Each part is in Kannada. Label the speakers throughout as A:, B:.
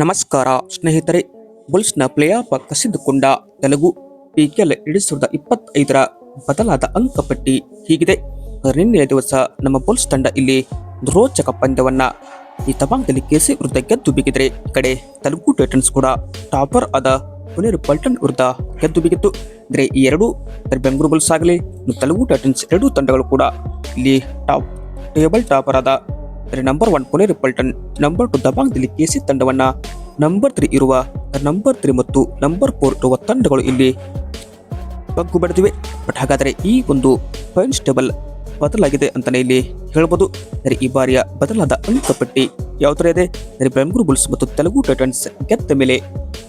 A: ನಮಸ್ಕಾರ ಸ್ನೇಹಿತರೆ, ಬುಲ್ಸ್ನ ಪ್ಲೇಆಫ್ ಕಸಿದುಕೊಂಡ ತೆಲುಗು ಪಿಕೆಲ್ ಎರಡು ಸಾವಿರದ ಇಪ್ಪತ್ತೈದರ ಬದಲಾದ ಅಂಕಪಟ್ಟಿ ಹೀಗಿದೆ. ನಿನ್ನೆಯ ದಿವಸ ನಮ್ಮ ಬುಲ್ಸ್ ತಂಡ ಇಲ್ಲಿ ರೋಚಕ ಪಂದ್ಯವನ್ನ ಈ ತಬಾಂಗದಲ್ಲಿ ಕೆಸಿ ವೃದ್ಧ ಗೆದ್ದು ಬಿಗಿದರೆ ಈ ಕಡೆ ತೆಲುಗು ಟೈಟನ್ಸ್ ಕೂಡ ಟಾಪರ್ ಆದ ಪುನೇರು ಪಲ್ಟನ್ ವೃದ್ಧ ಗೆದ್ದು ಬಿಗಿತ್ತು. ಅಂದರೆ ಈ ಎರಡು ಬೆಂಗಳೂರು ಬುಲ್ಸ್ ಆಗಲಿ ತೆಲುಗು ಟೈಟನ್ಸ್ ಎರಡೂ ತಂಡಗಳು ಕೂಡ ಇಲ್ಲಿ ಟಾಪ್ ಟೇಬಲ್ ಟಾಪರ್ ಆದ ಅಂದರೆ number one Pune Paltan number two ದಬಾಂಗ್ದಲ್ಲಿ K ತಂಡವನ್ನ ನಂಬರ್ ತ್ರೀ ಇರುವ ನಂಬರ್ ತ್ರೀ ಮತ್ತು ನಂಬರ್ ಫೋರ್ ಇರುವ ತಂಡಗಳು ಇಲ್ಲಿ ಬಗ್ಗು ಬಡಿದಿವೆ. ಬಟ್ ಹಾಗಾದರೆ ಈ ಒಂದು ಪಾಯಿಂಟ್ಸ್ ಟೇಬಲ್ ಬದಲಾಗಿದೆ ಅಂತಲೇ ಇಲ್ಲಿ ಹೇಳ್ಬೋದು. ಅಂದರೆ ಈ ಬಾರಿಯ ಬದಲಾದ ಅಂಕಪಟ್ಟಿ ಯಾವ ಥರ ಇದೆ? ಅಂದರೆ ಬೆಂಗಳೂರು ಬುಲ್ಸ್ ಮತ್ತು ತೆಲುಗು ಟೈಟನ್ಸ್ ಗೆದ್ದ ಮೇಲೆ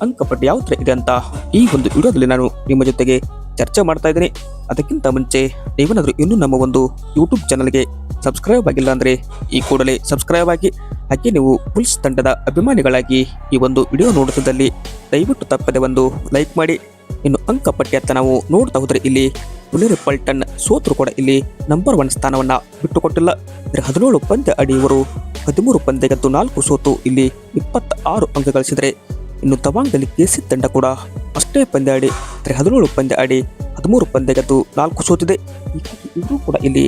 A: ಅಂಕಪಟ್ಟಿ ಯಾವ ಥರ ಇದೆ ಅಂತ ಈ ಒಂದು ವಿಡಿಯೋದಲ್ಲಿ ನಾನು ನಿಮ್ಮ ಜೊತೆಗೆ ಚರ್ಚೆ ಮಾಡ್ತಾ ಇದ್ದೀನಿ. ಅದಕ್ಕಿಂತ ಮುಂಚೆ, ನೀವೇನಾದರೂ ಇನ್ನೂ ನಮ್ಮ ಒಂದು ಯೂಟ್ಯೂಬ್ ಚಾನಲ್ಗೆ ಸಬ್ಸ್ಕ್ರೈಬ್ ಆಗಿಲ್ಲ ಅಂದರೆ, ಈ ಕೂಡಲೇ ಸಬ್ಸ್ಕ್ರೈಬ್ ಆಗಿ, ಹಾಗೆ ನೀವು ಪುಲ್ಸ್ ತಂಡದ ಅಭಿಮಾನಿಗಳಾಗಿ ಈ ಒಂದು ವಿಡಿಯೋ ನೋಡುತ್ತಿದ್ದಲ್ಲಿ ದಯವಿಟ್ಟು ತಪ್ಪದೆ ಒಂದು ಲೈಕ್ ಮಾಡಿ. ಇನ್ನು ಅಂಕಪಟ್ಟಿ ಅಂತ ನಾವು ನೋಡ್ತಾ ಹೋದರೆ ಇಲ್ಲಿ ಪುನೇರು ಪಲ್ಟನ್ ಸೋತರು ಕೂಡ ಇಲ್ಲಿ ನಂಬರ್ ಒನ್ ಸ್ಥಾನವನ್ನು ಬಿಟ್ಟುಕೊಟ್ಟಿಲ್ಲ. ಹದಿನೇಳು ಪಂದ್ಯ ಅಡಿಯವರು ಇವರು ಹದಿಮೂರು ಪಂದ್ಯ ಗೆದ್ದು ನಾಲ್ಕು ಸೋತು ಇಲ್ಲಿ ಇಪ್ಪತ್ತ ಆರು ಅಂಕ ಗಳಿಸಿದರೆ, ಇನ್ನು ತವಾಂಗದಲ್ಲಿ ಕೆಸಿ ತಂಡ ಕೂಡ ಅಷ್ಟೇ ಪಂದ್ಯ ಆಡಿ, ಅಂದರೆ ಹದಿನೇಳು ಪಂದ್ಯ ಆಡಿ, ಹದಿಮೂರು ಪಂದ್ಯ ಗೆದ್ದು ನಾಲ್ಕು ಸೋತಿದೆ. ಇವರು ಕೂಡ ಇಲ್ಲಿ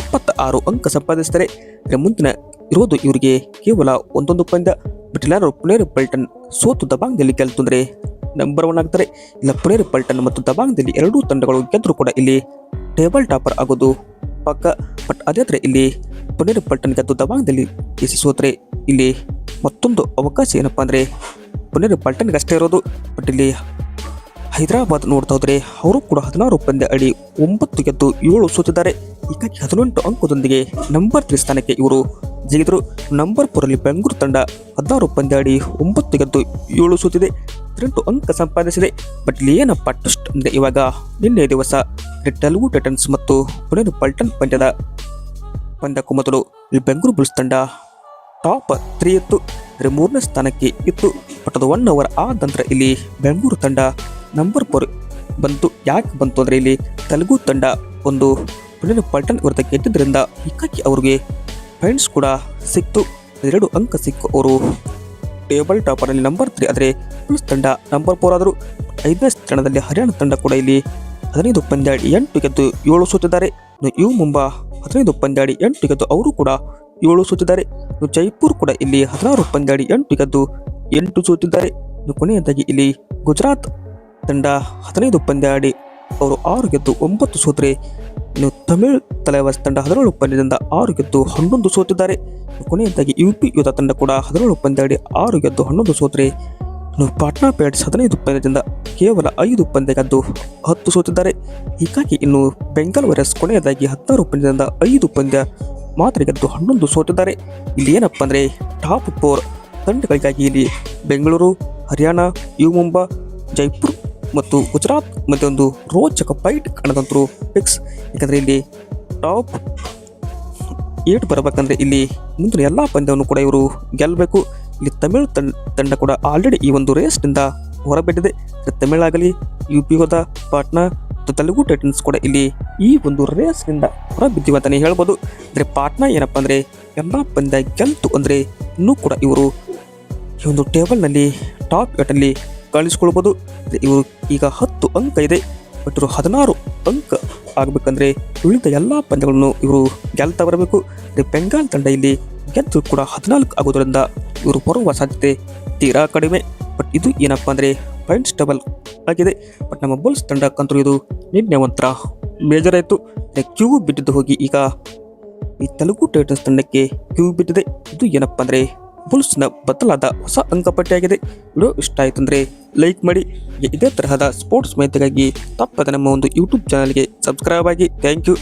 A: ಇಪ್ಪತ್ತ ಆರು ಅಂಕ ಸಂಪಾದಿಸ್ತಾರೆ. ಅಂದರೆ ಮುಂದಿನ ಇರೋದು ಇವರಿಗೆ ಕೇವಲ ಒಂದೊಂದು ಪಂದ್ಯ. ಬಟ್ ಎಲ್ಲರೂ ಪುನೇರು ಪಲ್ಟನ್ ಸೋತು ದಬಾಂಗ್ದಲ್ಲಿ ಗೆಲ್ತು ಅಂದರೆ ನಂಬರ್ ಒನ್ ಆಗ್ತಾರೆ. ಇಲ್ಲ, ಪುನೇರು ಪಲ್ಟನ್ ಮತ್ತು ದಬಾಂಗ್ದಲ್ಲಿ ಎರಡೂ ತಂಡಗಳು ಗೆದ್ದರೂ ಕೂಡ ಇಲ್ಲಿ ಟೇಬಲ್ ಟಾಪರ್ ಆಗೋದು ಪಕ್ಕ. ಬಟ್ ಅದೇ ಥರ ಇಲ್ಲಿ ಪುನೇರು ಪಲ್ಟನ್ ಗೆದ್ದು ದಬಾಂಗ್ದಲ್ಲಿ ಕೇಸಿ ಸೋತ್ರೆ ಇಲ್ಲಿ ಮತ್ತೊಂದು ಅವಕಾಶ ಏನಪ್ಪ ಅಂದರೆ ಪುನೇರು ಪಲ್ಟನ್ಗೆ ಅಷ್ಟೇ ಇರೋದು. ಬಟ್ ಇಲ್ಲಿ ಹೈದರಾಬಾದ್ ನೋಡ್ತಾ ಹೋದ್ರೆ ಅವರು ಕೂಡ ಹದಿನಾರು ಪಂದ್ಯ ಅಡಿ ಒಂಬತ್ತು ಗೆದ್ದು ಏಳು ಸೋತಿದ್ದಾರೆ. ಈಗ ಹದಿನೆಂಟು ಅಂಕದೊಂದಿಗೆ ನಂಬರ್ ತ್ರೀ ಸ್ಥಾನಕ್ಕೆ ಇವರು ಜಿಗಿದರು ನಂಬರ್ ಫೋರಲ್ಲಿ ಬೆಂಗಳೂರು ತಂಡ ಹದಿನಾರು ಪಂದ್ಯ ಅಡಿ ಒಂಬತ್ತು ಗೆದ್ದು ಏಳು ಸೋತಿದೆ. ಹದಿನೆಂಟು ಅಂಕ ಸಂಪಾದಿಸಿದೆ. ಬಟ್ ಏನಪ್ಪ ಟೆಸ್ಟ್ ಅಂದರೆ ಇವಾಗ ನಿನ್ನೆ ದಿವಸ ತೆಲುಗು ಟೈಟನ್ಸ್ ಮತ್ತು ಪುಣೆ ಪಲ್ಟನ್ ಪಂದ್ಯದ ಪಂದ್ಯಕ್ಕೂ ಮೊದಲು ಬೆಂಗಳೂರು ಬುಲ್ಸ್ ತಂಡ ಟಾಪ್ ತ್ರೀ ಇತ್ತು ಮೂರನೇ ಸ್ಥಾನಕ್ಕೆ ಇತ್ತು. ಬಟ್ ಅದು ಒನ್ ಅವರ್ ಆದ ನಂತರ ಇಲ್ಲಿ ಬೆಂಗಳೂರು ತಂಡ ನಂಬರ್ ಫೋರ್ ಬಂತು, ಯಾಕೆ ಬಂತು ಅಂದರೆ ಇಲ್ಲಿ ತೆಲುಗು ತಂಡ ಒಂದು ಒಳ್ಳೆಯ ಪಲ್ಟನ್ ವಿರುದ್ಧ ಗೆದ್ದಿದ್ದರಿಂದ ಹೀಗಾಗಿ ಅವ್ರಿಗೆ ಪಾಯಿಂಟ್ಸ್ ಕೂಡ ಸಿಕ್ತು. ಎರಡು ಅಂಕ ಸಿಕ್ಕು ಅವರು. ಟೇಬಲ್ ಟಾಪರ್ನಲ್ಲಿ ನಂಬರ್ ತ್ರೀ ಆದರೆ ಪುಲ್ಸ್ ತಂಡ ನಂಬರ್ ಫೋರ್ ಆದರೂ ಐದನೇ ಸ್ಥಾನದಲ್ಲಿ ಹರಿಯಾಣ ತಂಡ ಕೂಡ ಇಲ್ಲಿ ಹದಿನೈದು ಪಂದ್ಯಾಡಿ ಎಂಟು ಗೆದ್ದು ಏಳು ಸೋತಿದ್ದಾರೆ. ಯು ಮುಂಬಾ ಹದಿನೈದು ಪಂದ್ಯಾಡಿ ಎಂಟು ಗೆದ್ದು ಅವರು ಕೂಡ ಏಳು ಸೋತಿದ್ದಾರೆ. ಜೈಪುರ್ ಕೂಡ ಇಲ್ಲಿ ಹದಿನಾರು ಪಂದ್ಯಾಡಿ ಎಂಟು ಗೆದ್ದು ಎಂಟು ಸೋತಿದ್ದಾರೆ. ಕೊನೆಯದಾಗಿ ಇಲ್ಲಿ ಗುಜರಾತ್ ತಂಡ ಹದಿನೈದು ಪಂದ್ಯ ಆಡಿ ಅವರು ಆರು ಗೆದ್ದು ಒಂಬತ್ತು ಸೋತರೆ. ಇನ್ನು ತಮಿಳ್ ತಲೆವಾಸ್ ತಂಡ ಹದಿನೇಳು ಪಂದ್ಯದಿಂದ ಆರು ಗೆದ್ದು ಹನ್ನೊಂದು ಸೋತಿದ್ದಾರೆ. ಕೊನೆಯದಾಗಿ ಯು ಪಿ ಯುದ್ಧ ತಂಡ ಕೂಡ ಹದಿನೇಳು ಪಂದ್ಯ ಆಡಿ ಆರು ಗೆದ್ದು ಹನ್ನೊಂದು ಸೋತರೆ. ಇನ್ನು ಪಾಟ್ನಾ ಪೇಟ್ಸ್ ಹದಿನೈದು ಪಂದ್ಯದಿಂದ ಕೇವಲ ಐದು ಪಂದ್ಯ ಗೆದ್ದು ಹತ್ತು ಸೋತಿದ್ದಾರೆ. ಹೀಗಾಗಿ ಇನ್ನು ಬೆಂಗಾಲ್ ವೈರಸ್ ಕೊನೆಯದಾಗಿ ಹದಿನಾರು ಪಂದ್ಯದಿಂದ ಐದು ಪಂದ್ಯ ಮಾತ್ರ ಗೆದ್ದು ಹನ್ನೊಂದು ಸೋತಿದ್ದಾರೆ. ಇಲ್ಲಿ ಏನಪ್ಪ ಅಂದರೆ ಟಾಪ್ ಫೋರ್ ತಂಡಗಳಿಗಾಗಿ ಇಲ್ಲಿ ಬೆಂಗಳೂರು, ಹರಿಯಾಣ ಯು ಮುಂಬಾ, ಜೈಪುರ್ ಮತ್ತು ಗುಜರಾತ್ ಮಧ್ಯೆ ಒಂದು ರೋಚಕ ಫೈಟ್ ಕಾಣದಂತರು ಫಿಕ್ಸ್ ಯಾಕಂದರೆ ಇಲ್ಲಿ ಟಾಪ್ ಏಟ್ ಬರಬೇಕಂದ್ರೆ ಇಲ್ಲಿ ಮುಂದಿನ ಎಲ್ಲ ಪಂದ್ಯವನ್ನು ಕೂಡ ಇವರು ಗೆಲ್ಲಬೇಕು ಇಲ್ಲಿ ತಮಿಳು ತಂಡ ಕೂಡ ಆಲ್ರೆಡಿ ಈ ಒಂದು ರೇಸ್ನಿಂದ ಹೊರಬಿಟ್ಟಿದೆ. ತಮಿಳ್ ಆಗಲಿ ಯು ಪಿ ಹೋದ, ಪಾಟ್ನಾ, ಮತ್ತು ತೆಲುಗು ಟೈಟನ್ಸ್ ಕೂಡ ಇಲ್ಲಿ ಈ ಒಂದು ರೇಸ್ನಿಂದ ಹೊರಬಿದ್ದಿವೆ ಅಂತಲೇ ಹೇಳ್ಬೋದು. ಅಂದರೆ ಪಾಟ್ನಾ ಏನಪ್ಪ ಅಂದರೆ ಎಲ್ಲ ಪಂದ್ಯ ಗೆಲ್ತು ಅಂದರೆ ಇನ್ನೂ ಕೂಡ ಇವರು ಈ ಒಂದು ಟೇಬಲ್ನಲ್ಲಿ ಟಾಪ್ ಏಟಲ್ಲಿ ಕಾಣಿಸ್ಕೊಳ್ಬೋದು ಇವರು ಈಗ ಹತ್ತು ಅಂಕ ಇದೆ. ಬಟ್ ಇವರು ಹದಿನಾರು ಅಂಕ ಆಗಬೇಕಂದ್ರೆ ಉಳಿದ ಎಲ್ಲ ಪಂದ್ಯಗಳನ್ನು ಇವರು ಗೆಲ್ತಾ ಬರಬೇಕು. ಬೆಂಗಾಲ್ ತಂಡ ಇಲ್ಲಿ ಗೆದ್ದು ಕೂಡ ಹದಿನಾಲ್ಕು ಆಗೋದ್ರಿಂದ ಇವರು ಬರುವ ಸಾಧ್ಯತೆ ತೀರಾ ಕಡಿಮೆ. ಬಟ್ ಇದು ಏನಪ್ಪ ಅಂದರೆ ಪಾಯಿಂಟ್ಸ್ ಡಬಲ್ ಆಗಿದೆ. ಬಟ್ ನಮ್ಮ ಬುಲ್ಸ್ ಕಂತರು ಇದು ನಿನ್ನೆ ಒಂಥರ ಮೇಜರ್ ಆಯಿತು ಕ್ಯೂ ಬಿಟ್ಟಿದ್ದು ಹೋಗಿ ಈಗ ಈ ತೆಲುಗು ಟೈಟನ್ಸ್ ತಂಡಕ್ಕೆ ಕ್ಯೂ ಬಿಟ್ಟಿದೆ. ಇದು ಏನಪ್ಪ ಅಂದರೆ ಬುಲ್ಸ್ನ ಬದಲಾದ ಹೊಸ ಅಂಕಪಟ್ಟಿಯಾಗಿದೆ. ವಿಡಿಯೋ ಇಷ್ಟ ಆಯಿತು ಅಂದರೆ ಲೈಕ್ ಮಾಡಿ. ಇದೇ ತರಹದ ಸ್ಪೋರ್ಟ್ಸ್ ಮಾಹಿತಿಗಾಗಿ ತಪ್ಪದೆ ನಮ್ಮ ಒಂದು ಯೂಟ್ಯೂಬ್ ಚಾನಲ್ಗೆ ಸಬ್ಸ್ಕ್ರೈಬ್ ಆಗಿ. Thank you